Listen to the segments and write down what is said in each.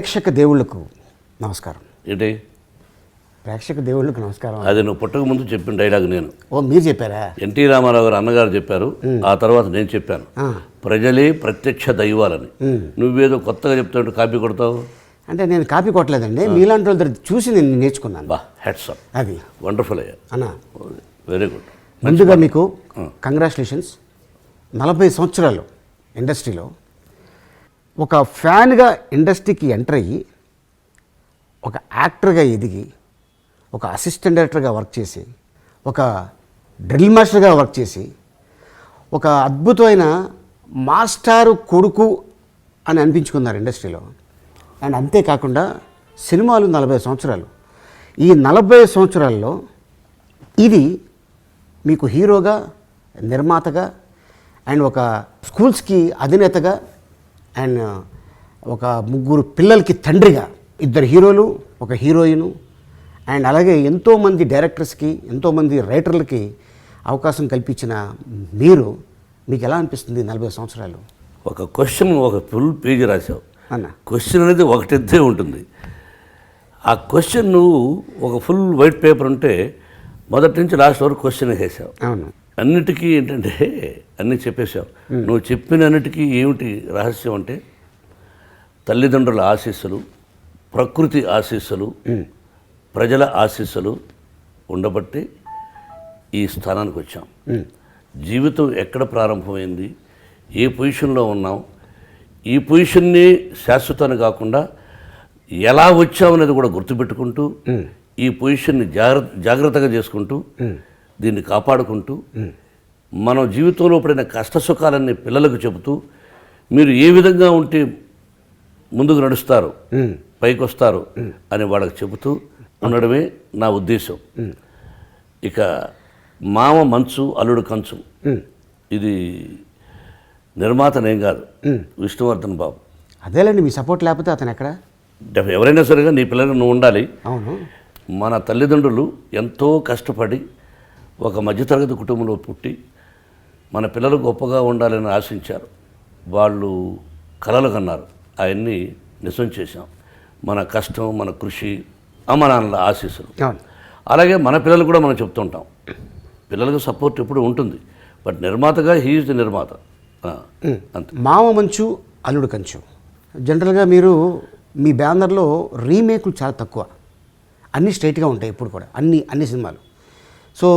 ప్రేక్షక దేవుళ్ళకు నమస్కారం. ఏంటి? ప్రేక్షక దేవుళ్ళకు నమస్కారం. అది నువ్వు పుట్టక ముందు చెప్పిన డైలాగ్ నేను. ఓ మీరు చెప్పారా? ఎన్టీ రామారావు గారు అన్నగారు చెప్పారు. ఆ తర్వాత నేను చెప్పాను. ప్రజలే ప్రత్యక్ష దైవాలని. నువ్వేదో కొత్తగా చెప్తుంటే కాపీ కొడతావు? అంటే నేను కాపీ కొట్టలేదండి. మీలాంటి వాళ్ళ దగ్గర చూసి నేను నేర్చుకున్నాను. బా హెడ్స్ అప్ అది. వండర్ఫుల్ అయ్యా. అన్న. వెరీ గుడ్ ముందుగా మీకు కంగ్రాచులేషన్స్ నలభై సంవత్సరాలు ఇండస్ట్రీలో ఒక ఫ్యాన్గా ఇండస్ట్రీకి ఎంటర్ అయ్యి ఒక యాక్టర్గా ఎదిగి ఒక అసిస్టెంట్ డైరెక్టర్గా వర్క్ చేసి ఒక డ్రిల్ మాస్టర్గా వర్క్ చేసి ఒక అద్భుతమైన మాస్టారు కొడుకు అని అనిపించుకున్నారు ఇండస్ట్రీలో. అండ్ అంతేకాకుండా సినిమాలు నలభై సంవత్సరాలు. ఈ నలభై సంవత్సరాల్లో ఇది మీకు హీరోగా నిర్మాతగా అండ్ ఒక స్కూల్స్కి అధినేతగా అండ్ ఒక ముగ్గురు పిల్లలకి తండ్రిగా ఇద్దరు హీరోలు ఒక హీరోయిన్. అండ్ అలాగే ఎంతోమంది డైరెక్టర్స్కి ఎంతోమంది రైటర్లకి అవకాశం కల్పించిన మీరు మీకు ఎలా అనిపిస్తుంది నలభై సంవత్సరాలు? ఒక క్వశ్చన్ ఒక ఫుల్ పేజీ రాసావు అన్న. క్వశ్చన్ అనేది ఒకటెద్దే ఉంటుంది. ఆ క్వశ్చన్ నువ్వు ఒక ఫుల్ వైట్ పేపర్ ఉంటే మొదటి నుంచి లాస్ట్ వరకు క్వశ్చన్ వేసావు. అవును. అన్నిటికీ ఏంటంటే అన్నీ చెప్పేశావు నువ్వు చెప్పిన అన్నిటికీ ఏమిటి రహస్యం అంటే తల్లిదండ్రుల ఆశీస్సులు ప్రకృతి ఆశీస్సులు ప్రజల ఆశీస్సులు ఉండబట్టి ఈ స్థానానికి వచ్చాం. జీవితం ఎక్కడ ప్రారంభమైంది ఏ పొజిషన్లో ఉన్నాం ఈ పొజిషన్ని శాశ్వతాన్ని కాకుండా ఎలా వచ్చామనేది కూడా గుర్తుపెట్టుకుంటూ ఈ పొజిషన్ని జాగ్రత్త జాగ్రత్తగా చేసుకుంటూ దీన్ని కాపాడుకుంటూ మనం జీవితంలో పడిన కష్ట సుఖాలన్నీ పిల్లలకు చెబుతూ మీరు ఏ విధంగా ఉంటే ముందుకు నడుస్తారు పైకి వస్తారు అని వాళ్ళకి చెబుతూ ఉండడమే నా ఉద్దేశం. ఇక మామ మంచు అల్లుడు కంచు. ఇది నిర్మాతనేం కాదు. విష్ణువర్ధన్ బాబు. అదేలేండి మీ సపోర్ట్ లేకపోతే అతను ఎక్కడ? ఎవరైనా సరేగా నీ పిల్లలు నువ్వు ఉండాలి. అవును. మన తల్లిదండ్రులు ఎంతో కష్టపడి ఒక మధ్యతరగతి కుటుంబంలో పుట్టి మన పిల్లలు గొప్పగా ఉండాలని ఆశించారు. వాళ్ళు కలలు కన్నారు. అవన్నీ నిజం చేశాం. మన కష్టం మన కృషి అమ్మ నాన్నల ఆశీస్సులు. అలాగే మన పిల్లలు కూడా మనం చెప్తుంటాం. పిల్లలకు సపోర్ట్ ఎప్పుడు ఉంటుంది. బట్ నిర్మాతగా హీఈస్ ది నిర్మాత. అంతే. మామ మంచు అల్లుడు కంచు. జనరల్గా మీరు మీ బ్యానర్లో రీమేక్లు చాలా తక్కువ. అన్నీ స్ట్రైట్గా ఉంటాయి ఇప్పుడు కూడా. అన్ని అన్ని సినిమాలు. సో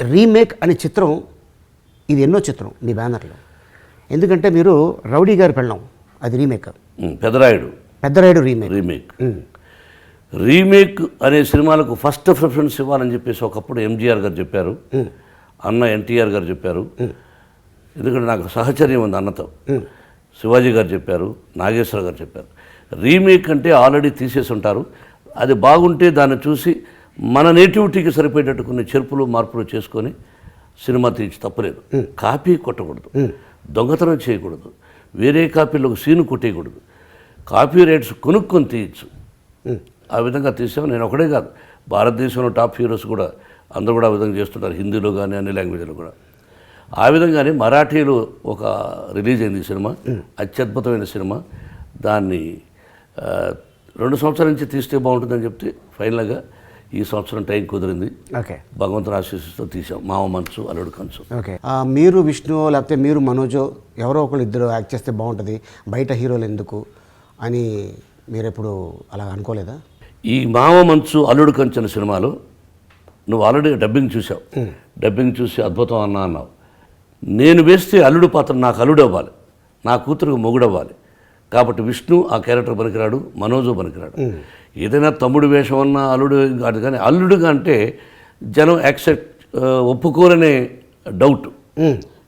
రీమేక్ అనే చిత్రం ఇది ఎన్నో చిత్రం మీ బ్యానర్లో. ఎందుకంటే మీరు రౌడీ గారి పెళ్ళం అది రీమేక్. ఉమ్, Pedarayudu Peddarayudu remake. Remake. Remake అనే సినిమాలకు ఫస్ట్ ప్రిఫరెన్స్ ఇవ్వాలని చెప్పేసి ఒకప్పుడు ఎంజీఆర్ గారు చెప్పారు. అన్న ఎన్టీఆర్ గారు చెప్పారు. ఎందుకంటే నాకు సహచర్యం ఉంది అన్నతో. శివాజీ గారు చెప్పారు నాగేశ్వర గారు చెప్పారు. రీమేక్ అంటే ఆల్రెడీ తీసేసి ఉంటారు అది బాగుంటే దాన్ని చూసి మన నేటివిటీకి సరిపోయేటట్టు కొన్ని చెరుపులు మార్పులు చేసుకొని సినిమా తీర్చి తప్పలేదు. కాపీ కొట్టకూడదు. దొంగతనం చేయకూడదు. వేరే కాపీలో ఒక సీను కొట్టేయకూడదు. కాపీ రైట్స్ కొనుక్కొని తీయచ్చు. ఆ విధంగా తీసాం. నేను ఒకడే కాదు భారతదేశంలో టాప్ హీరోస్ కూడా అందరూ కూడా ఆ విధంగా చేస్తుంటారు. హిందీలో కానీ అన్ని లాంగ్వేజ్లో కూడా. ఆ విధంగానే మరాఠీలో ఒక రిలీజ్ అయింది సినిమా. అత్యద్భుతమైన సినిమా. దాన్ని రెండు సంవత్సరాల నుంచి తీస్తే బాగుంటుందని చెప్తే ఫైనల్గా ఈ సంవత్సరం టైం కుదిరింది. ఓకే. భగవంతుని ఆశీస్సుతో తీసాం మామ మంచు అల్లుడు కంచు. ఓకే. మీరు విష్ణు లేకపోతే మీరు మనోజో ఎవరో ఒకళ్ళు ఇద్దరు యాక్ట్ చేస్తే బాగుంటుంది. బయట హీరోలు ఎందుకు అని మీరు ఎప్పుడు అలా అనుకోలేదా? ఈ మామ మంచు అల్లుడు కంచు అనే సినిమాలో నువ్వు ఆల్రెడీ డబ్బింగ్ చూసావు డబ్బింగ్ చూసి అద్భుతం అన్నా అన్నావు. నేను వేస్తే అల్లుడు పాత్ర నాకు అల్లుడు అవ్వాలి నా కూతురుకు మొగుడు అవ్వాలి కాబట్టి విష్ణు ఆ క్యారెక్టర్ పనికిరాడు మనోజు పనికిరాడు. ఏదైనా తమ్ముడు వేషం అన్నా అల్లుడు కాదు కానీ అల్లుడుగా అంటే జనం యాక్సెప్ట్ ఒప్పుకోరనే డౌట్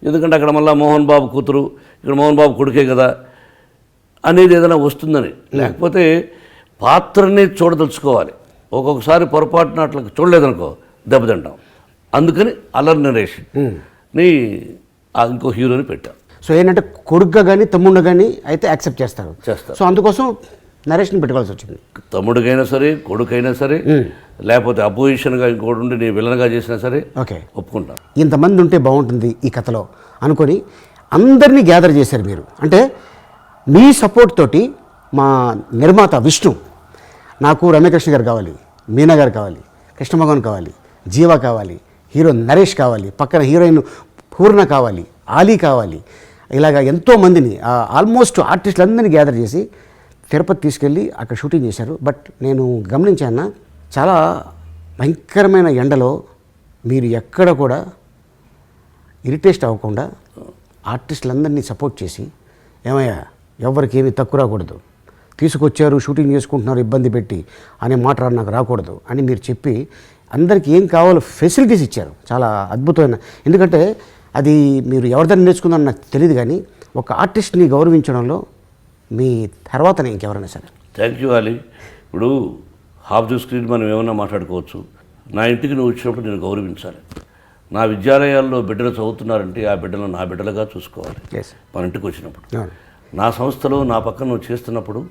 ఎందుకంటే అక్కడ మళ్ళీ మోహన్ బాబు కూతురు ఇక్కడ మోహన్ బాబు కొడుకే కదా అనేది ఏదైనా వస్తుందని. లేకపోతే పాత్రని చూడదలుచుకోవాలి. ఒక్కొక్కసారి పొరపాటున అట్లా చూడలేదనుకో దెబ్బతింటాం. అందుకని అల్లరి నరేష్ని ఆ ఇంకో హీరోని పెట్టాం. సో ఏంటంటే కొడుగ్గా కానీ తమ్ముడుగా కానీ అయితే యాక్సెప్ట్ చేస్తారు. సో అందుకోసం నరేష్ని పెట్టుకోవాల్సి వచ్చింది. తమ్ముడికైనా సరే కొడుకైనా సరే లేకపోతే అపోజిషన్గా ఇంకోటి ఉండి నీ విలన్గా చేసినా సరే ఓకే. ఒప్పుకుంటాం ఇంతమంది ఉంటే బాగుంటుంది ఈ కథలో. అనుకొని అందరినీ గ్యాదర్ చేశారు మీరు. అంటే మీ సపోర్ట్ తోటి మా నిర్మాత విష్ణు నాకు రమ్యకృష్ణ గారు కావాలి మీనా గారు కావాలి కృష్ణభగవాన్ కావాలి జీవ కావాలి హీరో నరేష్ కావాలి పక్కన హీరోయిన్ పూర్ణ కావాలి ఆలీ కావాలి ఇలాగ ఎంతోమందిని ఆల్మోస్ట్ ఆర్టిస్టులందరినీ గ్యాదర్ చేసి తిరుపతి తీసుకెళ్ళి అక్కడ షూటింగ్ చేశారు. బట్ నేను గమనించాను చాలా భయంకరమైన ఎండలో మీరు ఎక్కడ కూడా ఇరిటేస్ట్ అవ్వకుండా ఆర్టిస్టులందరినీ సపోర్ట్ చేసి ఏమయ్యా ఎవరికి ఏమీ తక్కువ రాకూడదు. తీసుకొచ్చారు షూటింగ్ చేసుకుంటున్నారు ఇబ్బంది పెట్టి అనే మాట నాకు రాకూడదు. అని మీరు చెప్పి అందరికీ ఏం కావాలో ఫెసిలిటీస్ ఇచ్చారు. చాలా అద్భుతమైన ఎందుకంటే అది మీరు ఎవరిదాన్ని నేర్చుకుందని నాకు తెలియదు కానీ ఒక ఆర్టిస్ట్ని గౌరవించడంలో మీ తర్వాతనే ఇంకెవరైనా సరే. థ్యాంక్ యూ అలీ ఇప్పుడు హాఫ్ ది స్క్రీన్ మనం ఏమన్నా మాట్లాడుకోవచ్చు. నా ఇంటికి నువ్వు వచ్చినప్పుడు నేను గౌరవించాలి. నా విద్యాలయాల్లో బిడ్డలు చదువుతున్నారంటే ఆ బిడ్డలను నా బిడ్డలుగా చూసుకోవాలి. మన ఇంటికి వచ్చినప్పుడు. నా సంస్థలో నా పక్కన నువ్వు చేస్తున్నప్పుడు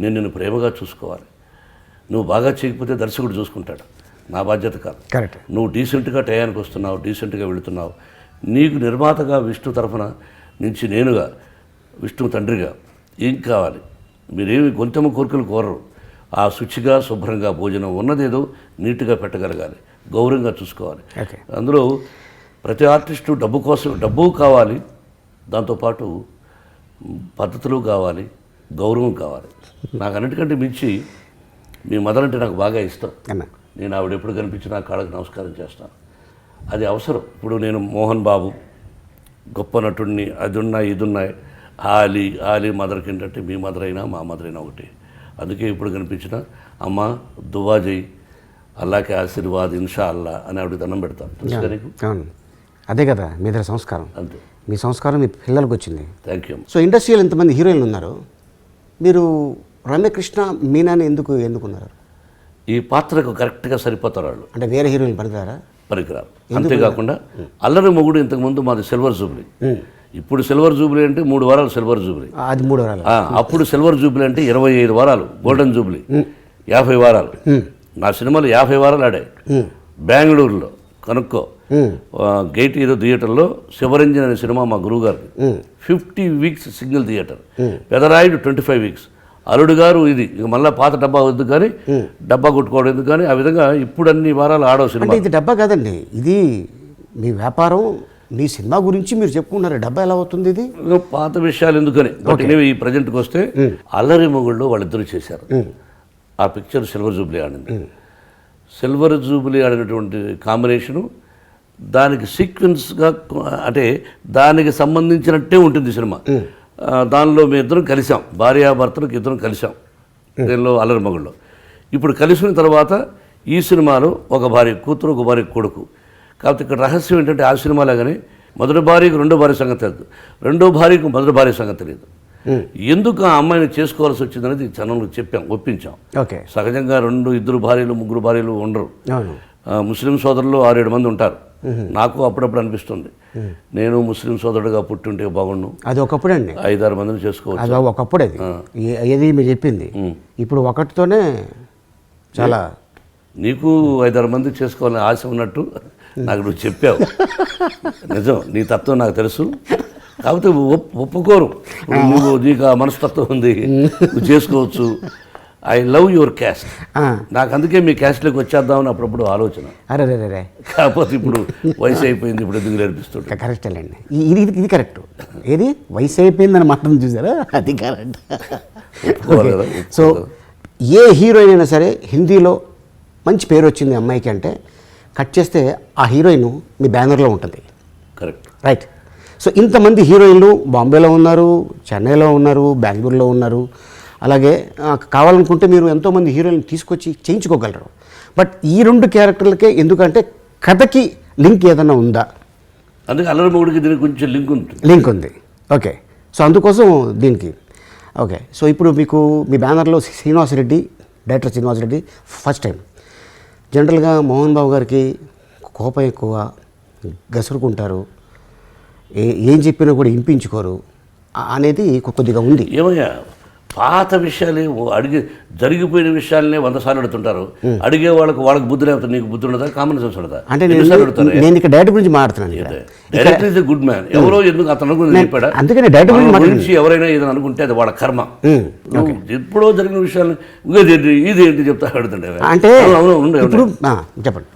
నేను నిన్ను ప్రేమగా చూసుకోవాలి. నువ్వు బాగా చేయకపోతే దర్శకుడు చూసుకుంటాడు. నా బాధ్యత కాదు. కరెక్ట్ నువ్వు డీసెంట్గా టయానికి వస్తున్నావు డీసెంట్గా వెళుతున్నావు. నీకు నిర్మాతగా విష్ణు తరఫున నుంచి నేనుగా విష్ణు తండ్రిగా ఏం కావాలి? మీరేమి గొంతెమ్మ కోరికలు కోరరు. ఆ శుచిగా శుభ్రంగా భోజనం ఉన్నదేదో నీట్గా పెట్టగలగాలి గౌరవంగా చూసుకోవాలి. అందులో ప్రతి ఆర్టిస్టు డబ్బు కోసం డబ్బు కావాలి దాంతోపాటు పద్ధతులు కావాలి గౌరవం కావాలి. నాకు అన్నిటికంటే మించి మీ మదర్ అంటే నాకు బాగా ఇష్టం. నేను ఆవిడ ఎప్పుడు కనిపించినా కాళ్ళకి నమస్కారం చేస్తాను. అది అవసరం. ఇప్పుడు నేను మోహన్ బాబు గొప్ప నటుడిని అది ఉన్నాయి ఇది ఉన్నాయి ఆలి ఆలి మదర్కి ఏంటంటే మీ మదర్ అయినా మా మదర్ అయినా ఒకటి. అందుకే ఇప్పుడు కనిపించిన అమ్మ దువా చేయి అల్లాకి ఆశీర్వాద్ ఇన్షా అల్లా అని ఆవిడ దండం పెడతాను అవును అదే కదా మీ దగ్గర సంస్కారం. అంతే. మీ సంస్కారం మీ పిల్లలకు వచ్చింది. థ్యాంక్ యూ సో ఇండస్ట్రీలో ఇంతమంది హీరోయిన్లు ఉన్నారు? మీరు రమ్యకృష్ణ మీనాని ఎందుకు ఎన్నుకున్నారు ఈ పాత్రకు కరెక్ట్గా సరిపోతారు వాళ్ళు. అంటే వేరే హీరోయిన్ పడతారా పరికరాలు. అంతేకాకుండా అల్లరి మొగుడు ఇంతకుముందు మాది సిల్వర్ జూబ్లీ. ఇప్పుడు సిల్వర్ జూబ్లీ అంటే మూడు వారాలు సిల్వర్ జూబ్లీ. అది మూడు వారాలు. అప్పుడు సిల్వర్ జూబ్లీ అంటే ఇరవై ఐదు వారాలు గోల్డెన్ జూబ్లీ. యాభై వారాలు. నా సినిమాలు యాభై వారాలు ఆడాయి. బెంగళూరులో కనుక్కో. గేట్ ఏదో థియేటర్లో శివరంజన్ అనే సినిమా మా గురువు గారికి fifty weeks single theatre. Pedarayudu twenty five weeks. Alludu Garu ఇది మళ్ళీ పాత డబ్బా వద్దు కానీ డబ్బా కొట్టుకోవడం ఎందుకు కానీ ఆ విధంగా ఇప్పుడు అన్ని వారాలు ఆడవు సినిమా. ఇది డబ్బా కాదండి ఇది మీ వ్యాపారం మీ సినిమా గురించి మీరు చెప్పుకున్నారు డబ్బా ఎలా అవుతుంది ఇది? పాత విషయాలు ఎందుకని? బట్ ఈ ప్రజెంట్కి వస్తే అల్లరి మొగుళ్ళు వాళ్ళిద్దరూ చేశారు. ఆ పిక్చర్ సిల్వర్ జూబ్లీ ఆడింది. సిల్వర్ జూబ్లీ ఆడినటువంటి కాంబినేషను దానికి సీక్వెన్స్గా అంటే దానికి సంబంధించినట్టే ఉంటుంది సినిమా. దానిలో మేము ఇద్దరం కలిసాం భార్యాభర్తలకు ఇద్దరం కలిసాం దీనిలో అల్లరి మగుళ్ళు. ఇప్పుడు కలిసిన తర్వాత ఈ సినిమాలో ఒక భార్య కూతురు ఒక భార్య కొడుకు. కాకపోతే ఇక్కడ రహస్యం ఏంటంటే ఆ సినిమాలాగానే మొదటి భార్యకు రెండో భార్య సంగతి తెలియదు. రెండో భార్యకు మొదటి భార్య సంగతి తెలియదు. ఎందుకు ఆ అమ్మాయిని చేసుకోవాల్సి వచ్చిందనేది జనంలో చెప్పాం ఒప్పించాం. ఓకే. సహజంగా రెండు ఇద్దరు భార్యలు ముగ్గురు భార్యలు ఉండరు. ముస్లిం సోదరులు ఆరేడు మంది ఉంటారు. నాకు అప్పుడప్పుడు అనిపిస్తుంది. నేను ముస్లిం సోదరుడిగా పుట్టుంటే బాగుండు. అది ఒకప్పుడు అండి ఐదారు మందిని చేసుకోవచ్చు. అది ఒకప్పుడు అది. ఏది మీరు చెప్పింది. ఇప్పుడు ఒకటితోనే చాలా నీకు ఐదారు మంది చేసుకోవాలని ఆశ ఉన్నట్టు నాకు నువ్వు చెప్పావు. నిజం. నీ తత్వం నాకు తెలుసు. కాకపోతే ఒప్- ఒప్పుకోరు. నువ్వు నీకు ఆ మనస్తత్వం ఉంది. నువ్వు చేసుకోవచ్చు. I love your caste. నాకు అందుకే మీ క్యాస్ట్లోకి వచ్చేద్దామని అప్పుడప్పుడు ఆలోచన. అరే రే రే రే. కాకపోతే ఇప్పుడు వయసు అయిపోయింది ఇప్పుడు ఎందుకు నేర్పిస్తుంటే కరెక్ట్ అండి ఇది ఇది కరెక్ట్. ఏది? వయసు అయిపోయిందని మాత్రం చూసారా? అది కరెక్ట్. సో ఏ హీరోయిన్ అయినా సరే హిందీలో మంచి పేరు వచ్చింది అమ్మాయికి అంటే కట్ చేస్తే ఆ హీరోయిన్ మీ బ్యానర్లో ఉంటుంది. కరెక్ట్. రైట్. సో ఇంతమంది హీరోయిన్లు బాంబేలో ఉన్నారు చెన్నైలో ఉన్నారు బెంగళూరులో ఉన్నారు. అలాగే కావాలనుకుంటే మీరు ఎంతోమంది హీరోయిన్ తీసుకొచ్చి చేయించుకోగలరు. బట్ ఈ రెండు క్యారెక్టర్లకే ఎందుకంటే కథకి లింక్ ఏదైనా ఉందా? అందుకే అల్లరి మొగుడికి దీనికి కొంచెం లింక్ ఉంటుంది. లింక్ ఉంది. ఓకే. సో అందుకోసం దీనికి. ఓకే. సో ఇప్పుడు మీకు మీ బ్యానర్లో Srinivas Reddy director Srinivas Reddy first time. జనరల్గా మోహన్ బాబు గారికి కోపం ఎక్కువ గసురుకుంటారు. ఏ ఏం చెప్పినా కూడా ఇంపించుకోరు. అనేది కొద్దిగా ఉంది. ఏమయ్యా? పాత విషయాలే అడిగే జరిగిపోయిన విషయాలనే వంద సార్లు అడుగుతుంటారు. అడిగే వాళ్ళకి వాళ్ళకి బుద్ధి లేకపోతే నీకు బుద్ధి ఉండదా? కామన్ సెన్స్ ఉండదా? అంటే నేను ఇక్కడ డైరెక్ట్ గురించి మాట్లాడుతున్నాను డైరెక్టర్ ఇస్ గుడ్ మ్యాన్. ఎవరో ఎందుకు అతను చెప్పాడా అందుకనే డైరెక్ట్ గురించి ఎవరైనా ఏదైనా అనుకుంటే అది వాళ్ళ కర్మ. ఎప్పుడో జరిగిన విషయాలు ఇదేంటి ఇదేంటి చెప్తా అడుగుతుంటే అంటే. ఇప్పుడు చెప్పండి.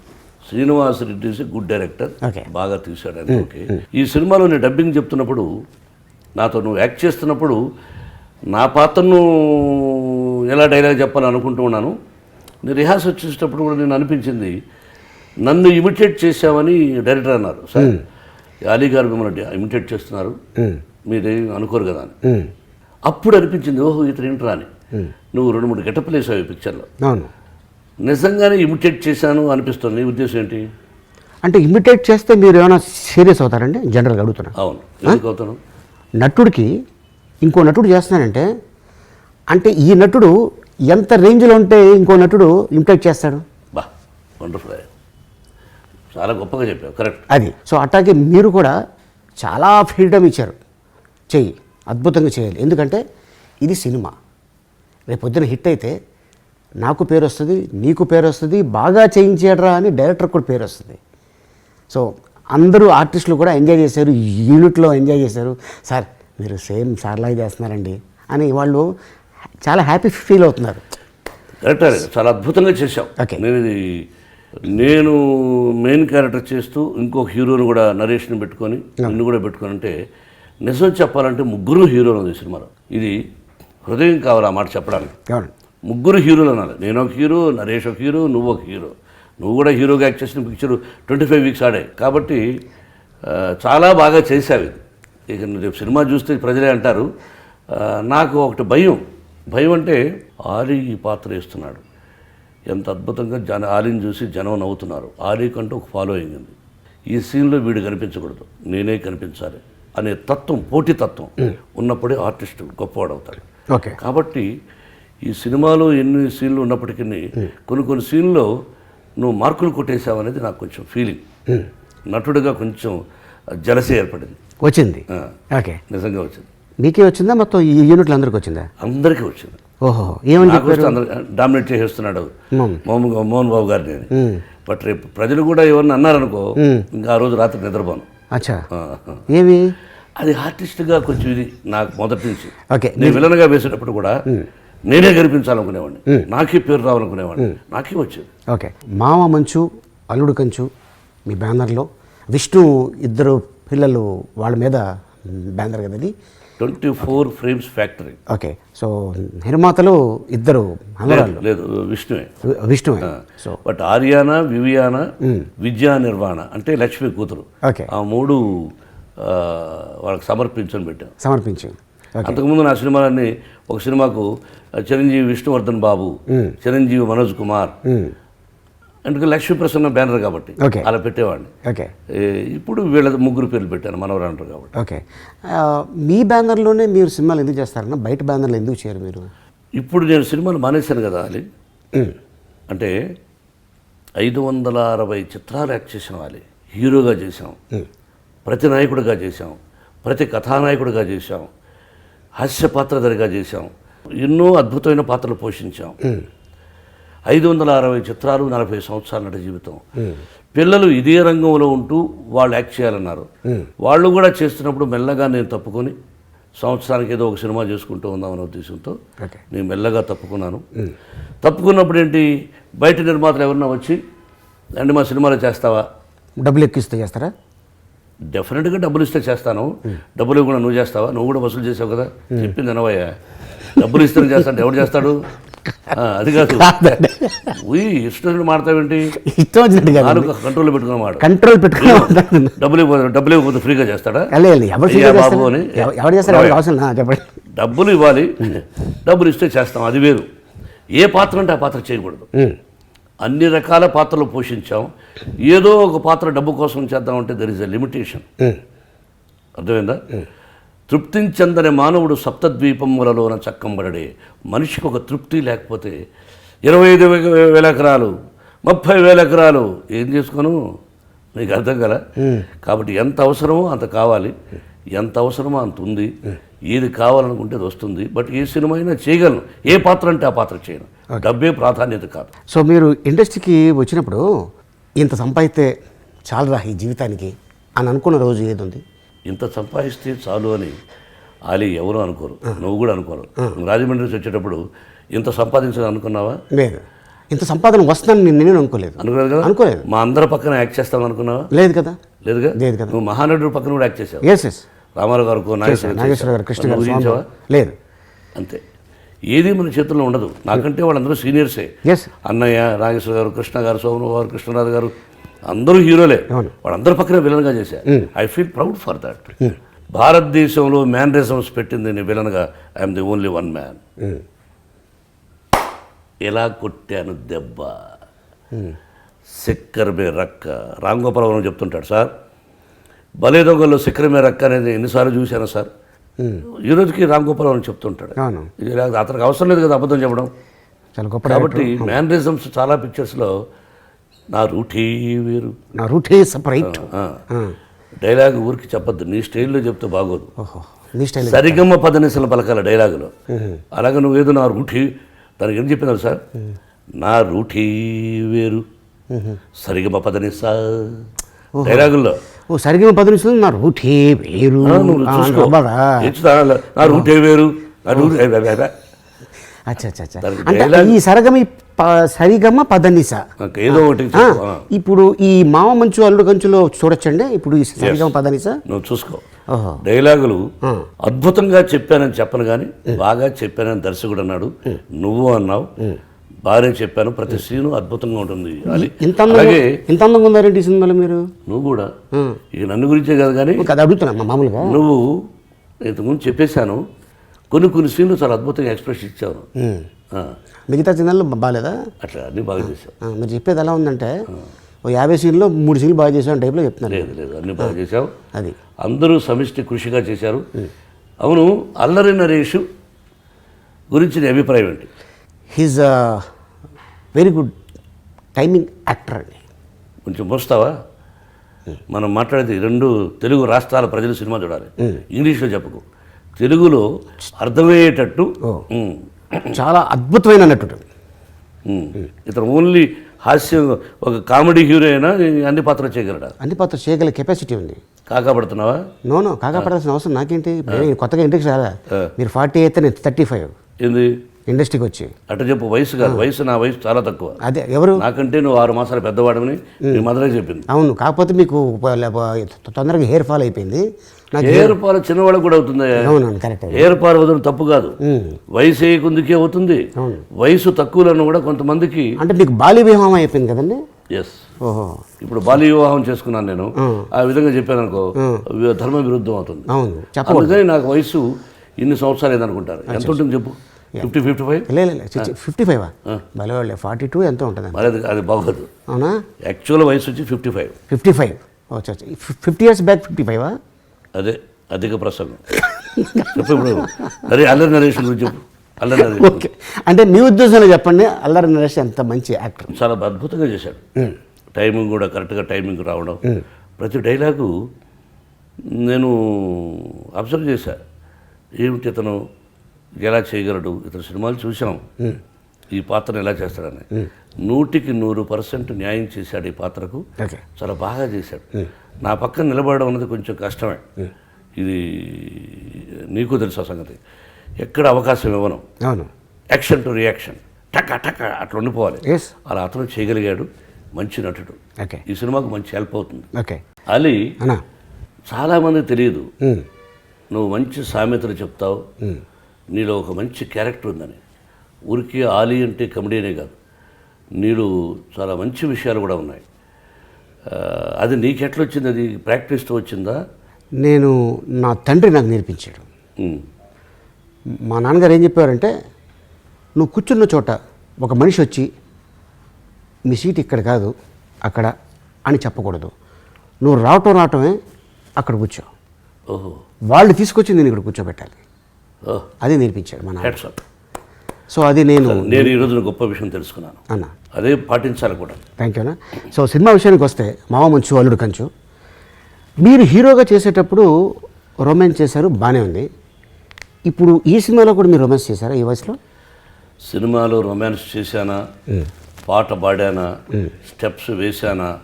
Srinivas Reddy is good director. బాగా తీశాడు అని ఓకే. ఈ సినిమాలో నేను డబ్బింగ్ చెప్తున్నప్పుడు నాతో నువ్వు యాక్ట్ చేస్తున్నప్పుడు నా పాత్రను ఎలా డైలాగ్ చెప్పాలని అనుకుంటూ ఉన్నాను. నేను రిహార్సల్ వచ్చేటప్పుడు కూడా నేను అనిపించింది నన్ను ఇమిటేట్ చేశామని డైరెక్టర్ అన్నారు. సార్ అలీ గారు మిమ్మల్ని ఇమిటేట్ చేస్తున్నారు. మీరేం అనుకోరు కదా అని. అప్పుడు అనిపించింది ఓహో ఇతను ఏంట్రా అని. నువ్వు రెండు మూడు గెటప్లు వేసావు ఈ పిక్చర్లో. నిజంగానే ఇమిటేట్ చేశాను అనిపిస్తుంది. నీ ఉద్దేశం ఏంటి? అంటే ఇమిటేట్ చేస్తే మీరు ఏమైనా సీరియస్ అవుతారండి? జనరల్గా అడుగుతున్నా. అవును. ఎందుకు అవుతాను? నటుడికి ఇంకో నటుడు చేస్తున్నానంటే అంటే ఈ నటుడు ఎంత రేంజ్లో ఉంటే ఇంకో నటుడు ఇమిటేట్ చేస్తాడు? బా వండర్ఫుల్ చాలా గొప్పగా చెప్పావు కరెక్ట్. అది. సో అట్లాగే మీరు కూడా చాలా ఫ్రీడమ్ ఇచ్చారు. చెయ్యి అద్భుతంగా చేయాలి. ఎందుకంటే ఇది సినిమా. రేపు పొద్దున హిట్ అయితే నాకు పేరు వస్తుంది నీకు పేరు వస్తుంది బాగా చేయించాడరా అని డైరెక్టర్ కూడా పేరు వస్తుంది. సో అందరూ ఆర్టిస్టులు కూడా ఎంజాయ్ చేశారు యూనిట్లో ఎంజాయ్ చేశారు. సార్ మీరు సేమ్ సార్లాగా చేస్తున్నారండి అని వాళ్ళు చాలా హ్యాపీ ఫీల్ అవుతున్నారు. కరెక్ట్ చాలా అద్భుతంగా చేశావు Okay. నేను ఇది నేను మెయిన్ క్యారెక్టర్ చేస్తూ ఇంకొక హీరోని కూడా నరేష్ని పెట్టుకొని నిన్ను కూడా పెట్టుకొని అంటే నిజం చెప్పాలంటే ముగ్గురు హీరోలు ఉంది సినిమాలో. ఇది హృదయం కావాలి ఆ మాట చెప్పడానికి. ముగ్గురు హీరోలు అనాలి. నేను ఒక హీరో నరేష్ ఒక హీరో నువ్వు ఒక హీరో. నువ్వు కూడా హీరోగా యాక్ట్ చేసిన పిక్చర్ ట్వంటీ ఫైవ్ వీక్స్ ఆడాయి కాబట్టి చాలా బాగా చేసావు ఇది. ఇక రేపు సినిమా చూస్తే ప్రజలే అంటారు. నాకు ఒకటి భయం. భయం అంటే ఆలీ ఈ పాత్ర వేస్తున్నాడు. ఎంత అద్భుతంగా జన ఆలీని చూసి జనం నవ్వుతున్నారు. ఆలీ కంటూ ఒక ఫాలోయింగ్ ఉంది. ఈ సీన్లో వీడు కనిపించకూడదు. నేనే కనిపించాలి అనే తత్వం పోటీ తత్వం ఉన్నప్పుడే ఆర్టిస్ట్ గొప్పవాడవుతాడు ఓకే. కాబట్టి ఈ సినిమాలో ఎన్ని సీన్లు ఉన్నప్పటికీ కొన్ని కొన్ని సీన్లో నువ్వు మార్కులు కొట్టేశావు అనేది నాకు కొంచెం ఫీలింగ్ నటుడిగా కొంచెం జలసే ఏర్పడింది. వచ్చింది. ఓకే. నిజంగా వచ్చింది. మీకే వచ్చిందా? మొత్తం ఈ యూనిట్లు అందరికి వచ్చిందా? అందరికీ వచ్చింది. ఓహో. ఏమని చెప్పారు? డామినేట్ చేసేస్తున్నాడు. మోహన్. మోహన్ బాబు గారిని. బట్ రేపు ప్రజలు కూడా ఎవరిని అన్నారనుకో ఇంకా ఆ రోజు రాత్రి నిద్రపోను. అచ్చా. ఏమి? అది ఆర్టిస్ట్గా కొంచెం ఇది నాకు మొదటి నుంచి. ఓకే. నేను విలన్గా వేసేటప్పుడు కూడా నేనే కనిపించాలనుకునేవాడిని నాకే పేరు రావాలనుకునేవాడిని. నాకే వచ్చేది. ఓకే. మామ మంచు అల్లుడు కంచు మీ బ్యానర్లో విష్ణు ఇద్దరు పిల్లలు వాళ్ళ మీద బ్యానర్ కదా అది twenty four frames factory. Okay. So నిర్మాతలు ఇద్దరు లేదు విష్ణువే. Vishnu so but Ariana Viviana Vidya Nirvana అంటే లక్ష్మి కూతురు. ఓకే. ఆ మూడు వాళ్ళకి సమర్పించని పెట్టాం. సమర్పించు. అంతకుముందు నా సినిమాలన్నీ ఒక సినిమాకు చిరంజీవి విష్ణువర్ధన్ బాబు చిరంజీవి మనోజ్ కుమార్. అంటే లక్ష్మీ ప్రసన్న బ్యానర్ కాబట్టి. అలా పెట్టేవాడిని. ఓకే. ఇప్పుడు వీళ్ళ ముగ్గురు పేర్లు పెట్టాను మనవరు అంటారు కాబట్టి. ఓకే. మీ బ్యానర్లోనే మీరు సినిమాలు ఎందుకు చేస్తారన్న బయట బ్యానర్లు ఎందుకు చేయరు మీరు? ఇప్పుడు నేను సినిమాలు మానేశాను కదా అలీ. అంటే ఐదు వందల అరవై చిత్రాలు యాక్ట్ చేసాం వాలి హీరోగా చేసాం ప్రతి నాయకుడిగా చేసాం ప్రతి కథానాయకుడిగా చేసాం హాస్య పాత్రధారిగా చేసాం ఎన్నో అద్భుతమైన పాత్రలు పోషించాం. ఐదు వందల అరవై చిత్రాలు నలభై సంవత్సరాల నట జీవితం. పిల్లలు ఇదే రంగంలో ఉంటూ వాళ్ళు యాక్ట్ చేయాలన్నారు. వాళ్ళు కూడా చేస్తున్నప్పుడు మెల్లగా నేను తప్పుకొని సంవత్సరానికి ఏదో ఒక సినిమా చేసుకుంటూ ఉందామనే ఉద్దేశంతో నేను మెల్లగా తప్పుకున్నాను. తప్పుకున్నప్పుడు ఏంటి బయట నిర్మాతలు ఎవరన్నా వచ్చి అండి మా సినిమాలో చేస్తావా? డబ్బులు ఎక్కిస్తే చేస్తారా? డెఫినెట్గా డబ్బులు ఇస్తే చేస్తాను. డబ్బులు కూడా నువ్వు చేస్తావా? నువ్వు కూడా వసూలు చేసావు కదా? చెప్పింది అనవయ్యా డబ్బులు ఇస్తే చేస్తాడు ఎవడు చేస్తాడు? అది కాదు. ఇష్టం మాడతావేంటి? ఇష్టం వచ్చినట్టు కాదు నాలుగు కంట్రోల్లో పెట్టుకున్న మాట కంట్రోల్ పెట్టుకుని. డబ్బులు డబ్బులు ఇవ్వకపోతే ఫ్రీగా చేస్తాడా? ఎవరు బాబు? అని. ఎవ- ఎవరు చేస్తారు చెప్పండి. డబ్బులు ఇవ్వాలి. డబ్బులు ఇస్తే చేస్తాం అది వేరు. ఏ పాత్ర అంటే ఆ పాత్ర చేయకూడదు. అన్ని రకాల పాత్రలు పోషించాం. ఏదో ఒక పాత్ర డబ్బు కోసం చేద్దామంటే దర్ ఇస్ ఎ లిమిటేషన్ మ్మ్. తృప్తించందని మానవుడు సప్తద్వీపములలోన చక్కంబడడే మనిషికి ఒక తృప్తి లేకపోతే ఇరవై ఐదు వేల ఎకరాలు ముప్పై వేల ఎకరాలు ఏం చేసుకోను? నీకు అర్థం కదా? కాబట్టి ఎంత అవసరమో అంత కావాలి. ఎంత అవసరమో అంత ఉంది. ఏది కావాలనుకుంటే అది వస్తుంది. బట్ ఏ సినిమా అయినా చేయగలను. ఏ పాత్ర అంటే ఆ పాత్ర చేయను. డబ్బే ప్రాధాన్యత కాదు. సో మీరు ఇండస్ట్రీకి వచ్చినప్పుడు ఇంత సంపాదిస్తే చాలరా ఈ జీవితానికి? అని అనుకున్న రోజు ఏది ఉంది ఇంత సంపాదిస్తే చాలు అని ఆలీ ఎవరు అనుకోరు. నువ్వు కూడా అనుకోరు. రాజమండ్రి నుంచి వచ్చేటప్పుడు ఇంత సంపాదించాలని అనుకున్నావా? లేదు. ఇంత సంపాదన వస్తుందని నేను అనుకోలేదు. అనుకోలేదు కదా? అనుకోలేదు. మా అందరి పక్కన యాక్ట్ చేస్తాం అనుకున్నావా? లేదు కదా? లేదుగా లేదు కదా. నువ్వు మహానటుడు పక్కన కూడా యాక్ట్ చేసావు? ఎస్ ఎస్ రామారావు గారు నాగేశ్వర గారు కృష్ణ గారు లేదు. అంతే. ఏది మన చేతుల్లో ఉండదు. నాకంటే వాళ్ళందరూ సీనియర్సే. అన్నయ్య నాగేశ్వర గారు కృష్ణ గారు సోమరావు గారు కృష్ణరాజు గారు అందరూ హీరోలే. వాళ్ళందరి పక్కన విలన్గా చేశారు I feel proud for that. భారతదేశంలో మ్యానరిజమ్స్ పెట్టింది నేను విలన్గా. I'm the only one man. ఎలా కొట్టాను దెబ్బ? సిక్కర్ మే రక్క. రామ్ గోపాలవరం చెప్తుంటాడు సార్ బలే దొంగల్లో సిక్కర్ మే రక్క అనేది ఎన్నిసార్లు చూశాను సార్. ఈ రోజుకి రామ్ గోపాలవరం చెప్తుంటాడు అతనికి అవసరం లేదు కదా అబద్ధం చెప్పడం. కాబట్టి మ్యానరిజమ్స్ చాలా పిక్చర్స్లో నా రూటీ వేరు. నా రూటే సపరేట్. డైలాగ్ ఊరికి చెప్పొద్దు నీ స్టైల్లో చెప్తే బాగోదు. సరిగమ్మ పదనిసల పలకాల డైలాగులో. అలాగే నువ్వేదో నా రూటీ దానికి ఏం చెప్పినావు సార్? నా రూటీ వేరు. సరిగమ్మ పదనిసా డైలాగుల్లో. ఓ పది నిమిషాలు నా రూటే వేరు. నా రూటే వేరు. నా రూటే అచ్చా అచ్చా ఈ సరగమి సరిగమ పదనిస. ఏదో ఒకటి ఇప్పుడు ఈ మామ మంచు అల్లుడు కంచులో చూడొచ్చండి. ఇప్పుడు ఈ సరిగమ పదనిస. నువ్వు చూసుకో. డైలాగులు అద్భుతంగా చెప్పానని చెప్పను కానీ బాగా చెప్పానని దర్శకుడు అన్నాడు. నువ్వు అన్నావు. బాగానే చెప్పాను. ప్రతి సీను అద్భుతంగా ఉంటుంది. ఇంత అలాగే ఇంత అందంగా ఉందారేంటి ఈ సినిమాలో మీరు? నువ్వు కూడా. ఇక నన్ను గురించే కాదు కానీ అడుగుతున్నా మామూలుగా. నువ్వు ఇంతకుముందు చెప్పేశాను. కొన్ని కొన్ని సీన్లు చాలా అద్భుతంగా ఎక్స్ప్రెస్ ఇచ్చావు. మిగతా సినిమాల్లో బాగాలేదా? అట్లా అన్నీ బాగా చేశావు ఆ, మీరు చెప్పేది ఎలా ఉందంటే ఓ యాభై సీన్లో మూడు సీన్లు బాగా చేసాం టైప్లో చెప్తున్నారు. లేదు లేదు అన్నీ బాగా చేశావు. అది. అందరూ సమిష్టి కృషిగా చేశారు. అవును అల్లరి నరేష్ గురించి నీ అభిప్రాయం ఏంటి? He's very good timing actor అండి. కొంచెం మోస్తావా? మనం మాట్లాడేది రెండు తెలుగు రాష్ట్రాల ప్రజలు సినిమా చూడాలి. ఇంగ్లీష్లో చెప్పకు. తెలుగులో అర్థమయ్యేటట్టు చాలా అద్భుతమైన నటుడు. ఇతను ఓన్లీ హాస్యం ఒక కామెడీ హీరో అయినా అన్ని పాత్రలు చేయగలడా? అన్ని పాత్ర చేయగల కెపాసిటీ ఉంది. కాకాపడుతున్నావా నో నో కాకా పడాల్సిన అవసరం నాకేంటి? నేను కొత్తగా ఇండస్ట్రీ రాదా మీరు ఫార్టీ అయితే నేను థర్టీ ఫైవ్. ఏంది? ఇండస్ట్రీకి వచ్చి. అట్ట చెప్పు వయసు కాదు. వయసు నా వయసు చాలా తక్కువ. అదే ఎవరు? నాకంటే నువ్వు ఆరు మాసాల పెద్దవాడమని మీ మదరే చెప్పింది. అవును కాకపోతే మీకు తొందరగా హెయిర్ ఫాల్ అయిపోయింది. నాకు హెయిర్ పాలు చిన్నవాళ్ళకు కూడా అవుతుంది అవునవును కరెక్ట్ హెయిర్ పాలు వదలడం తప్పు కాదు. వయసు వేయకుందుకే అవుతుంది. వయసు తక్కువలను కూడా కొంతమందికి అంటే మీకు బాల్య వివాహం అయిపోయింది కదండి? ఎస్ ఓహో. ఇప్పుడు బాల్య వివాహం చేసుకున్నాను నేను. ఆ. విధంగా చెప్పాను అనుకో ధర్మ విరుద్ధం అవుతుంది. అందుకని నాకు వయసు ఇన్ని సంవత్సరాలు ఏదనుకుంటారు ఎంత ఉంటుంది చెప్పు? Fifty fifty five? Fifty five? భలే వాళ్ళే ఫార్టీ టూ ఎంతో ఉంటుంది అది అది బాగోదు. అవునా? యాక్చువల్ వయసు వచ్చి fifty five. Fifty five. Fifty years back fifty ఫైవా? అదే అధిక ప్రసంగం. చెప్పు ఇప్పుడు. అరే అల్లరి నరేష్ గురించి చెప్పు. అల్లరి నరేష్ ఓకే. అంటే మీ ఉద్దేశంలో చెప్పండి అల్లరి నరేష్ ఎంత మంచి యాక్టర్? చాలా అద్భుతంగా చేశాడు. టైమింగ్ కూడా కరెక్ట్గా టైమింగ్ రావడం. ప్రతి డైలాగు నేను అబ్జర్వ్ చేశా. ఏమిటి ఇతను ఎలా చేయగలడు? ఇతను సినిమాలు చూసాం ఈ పాత్రను ఎలా చేస్తాడని. నూటికి నూరు పర్సెంట్ న్యాయం చేశాడు ఈ పాత్రకు. చాలా బాగా చేశాడు. నా పక్కన నిలబడడం అనేది కొంచెం కష్టమే. ఇది నీకు తెలుసు ఆ సంగతి. ఎక్కడ అవకాశం ఇవ్వను. అవును. యాక్షన్ టు రియాక్షన్ టక టక అట్లా ఉండిపోవాలి. అలా అతను చేయగలిగాడు. మంచి నటుడు. ఓకే ఈ సినిమాకు మంచి హెల్ప్ అవుతుంది. ఓకే అలీ చాలామంది తెలియదు. ఉమ్, నువ్వు మంచి సామెతలు చెప్తావు. నీలో ఒక మంచి క్యారెక్టర్ ఉందని. ఊరికి ఆలీ అంటే కమెడీనే కాదు. నీలో చాలా మంచి విషయాలు కూడా ఉన్నాయి. అది నీకెట్లొచ్చింది అది ప్రాక్టీస్తో వచ్చిందా? నేను నా తండ్రి నాకు నేర్పించాడు. మా నాన్నగారు ఏం చెప్పారంటే నువ్వు కూర్చున్న చోట ఒక మనిషి వచ్చి మీ సీట్ ఇక్కడ కాదు అక్కడ అని చెప్పకూడదు. నువ్వు రావటం రావటమే అక్కడ కూర్చో. ఓహో. వాళ్ళు తీసుకొచ్చి నేను ఇక్కడ కూర్చోబెట్టాలి. అది నేర్పించాడు మా నాన్న. సో అది నేను నేను ఈరోజు గొప్ప విషయం తెలుసుకున్నాను. అన్న. అదే పాటించాలి కూడా. థ్యాంక్ యూ అన్న. సో సినిమా విషయానికి వస్తే మామ మంచు అల్లుడు కంచు మీరు హీరోగా చేసేటప్పుడు రొమాన్స్ చేశారు బాగానే ఉంది. ఇప్పుడు ఈ సినిమాలో కూడా మీరు రొమాన్స్ చేశారా ఈ వయసులో? సినిమాలో రొమాన్స్ చేశానా? పాట పాడానా? స్టెప్స్ వేశానా?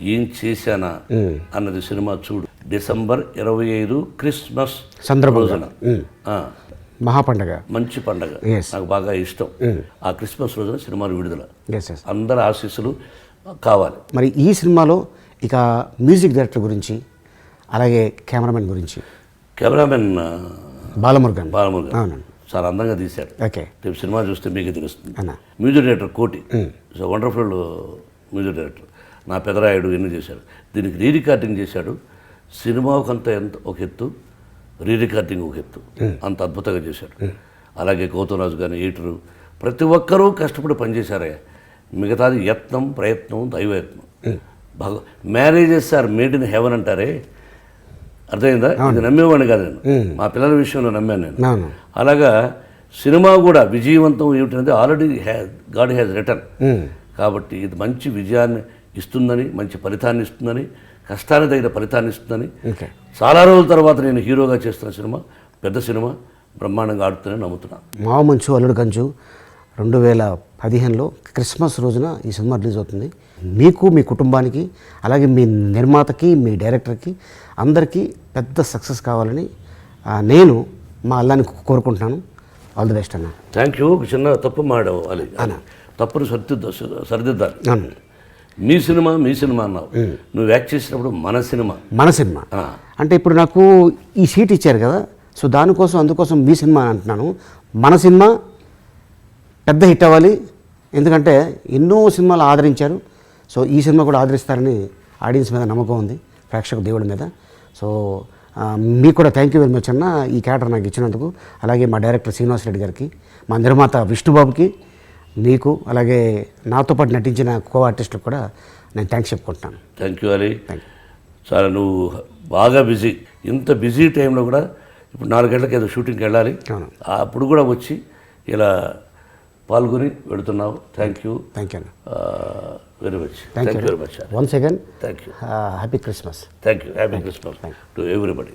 ఏం చేశానా? అన్నది సినిమా చూడు. డిసెంబర్ ఇరవై ఐదు క్రిస్మస్ సందర్భంగా. మహాపండగ. మంచి పండగ. నాకు బాగా ఇష్టం. ఆ క్రిస్మస్ రోజున సినిమాలు విడుదల. అందరి ఆశీస్సులు కావాలి. మరి ఈ సినిమాలో ఇక మ్యూజిక్ డైరెక్టర్ గురించి అలాగే కెమెరామెన్ గురించి. కెమెరామెన్ బాలమురుగన్. బాలమురుగన్. అవునండి. చాలా అందంగా తీశాడు. ఓకే. రేపు సినిమా చూస్తే మీకే తెలుస్తుంది. Music director Koti. So wonderful music director. నా పెదరాయుడు ఎన్ని చేశాడు. దీనికి రీ రికార్డింగ్ చేశాడు సినిమాకంత ఎంత ఒక ఎత్తు. రీ రికార్డింగ్ ఒక ఎత్తు. అంత అద్భుతంగా చేశాడు అలాగే గౌతమ్ కానీ ఈటరు. ప్రతి ఒక్కరూ కష్టపడి పనిచేశారే. మిగతాది యత్నం ప్రయత్నం దైవయత్నం. భగ marriages are made in heaven అంటారే? అర్థమైందా? ఇది నమ్మేవాడిని కాదు నేను. మా పిల్లల విషయంలో నమ్మాను నేను. అలాగా సినిమా కూడా విజయవంతం ఏమిటనేది already ha God has return. కాబట్టి ఇది మంచి విజయాన్ని ఇస్తుందని మంచి ఫలితాన్ని ఇస్తుందని కష్టానికి తగిన ఫలితాన్ని ఇస్తుందని. చాలా రోజుల తర్వాత నేను హీరోగా చేస్తున్న సినిమా పెద్ద సినిమా బ్రహ్మాండంగా ఆడుతుందని నమ్ముతున్నాను మావ మంచు అల్లుడు కంచు రెండు వేల పదిహేనులో క్రిస్మస్ రోజున ఈ సినిమా రిలీజ్ అవుతుంది. మీకు మీ కుటుంబానికి అలాగే మీ నిర్మాతకి మీ డైరెక్టర్కి అందరికీ పెద్ద సక్సెస్ కావాలని నేను మా అల్లాని కోరుకుంటున్నాను. ఆల్ ది బెస్ట్ అన్న. Thank you. చిన్న తప్పు మాడావు అది తప్పును సరిదిద్ద సరిదిద్దాలి. మీ సినిమా మీ సినిమా అన్నావు. నువ్వు యాక్ట్ చేసినప్పుడు మన సినిమా. మన సినిమా. అంటే ఇప్పుడు నాకు ఈ సీట్ ఇచ్చారు కదా సో దానికోసం అందుకోసం మీ సినిమా అని అంటున్నాను. మన సినిమా పెద్ద హిట్ అవ్వాలి. ఎందుకంటే ఎన్నో సినిమాలు ఆదరించారు. సో ఈ సినిమా కూడా ఆదరిస్తారని ఆడియన్స్ మీద నమ్మకం ఉంది ప్రేక్షక దేవుడి మీద. సో మీకు కూడా థ్యాంక్ యూ వెరీ మచ్ అన్న ఈ క్యారెక్టర్ నాకు ఇచ్చినందుకు. అలాగే మా డైరెక్టర్ శ్రీనివాస్ రెడ్డి గారికి మా నిర్మాత విష్ణుబాబుకి మీకు అలాగే నాతో పాటు నటించిన కో ఆర్టిస్టులకు కూడా నేను థ్యాంక్స్ చెప్పుకుంటున్నాను. థ్యాంక్ యూ అలీ చాలా నువ్వు బాగా బిజీ ఇంత బిజీ టైంలో కూడా ఇప్పుడు నాలుగు గంటలకు ఏదో షూటింగ్కి వెళ్ళాలి. అప్పుడు కూడా వచ్చి ఇలా పాల్గొని వెళుతున్నావు. Thank you thank you very much thank you very much once again thank you happy Christmas thank you happy Christmas to everybody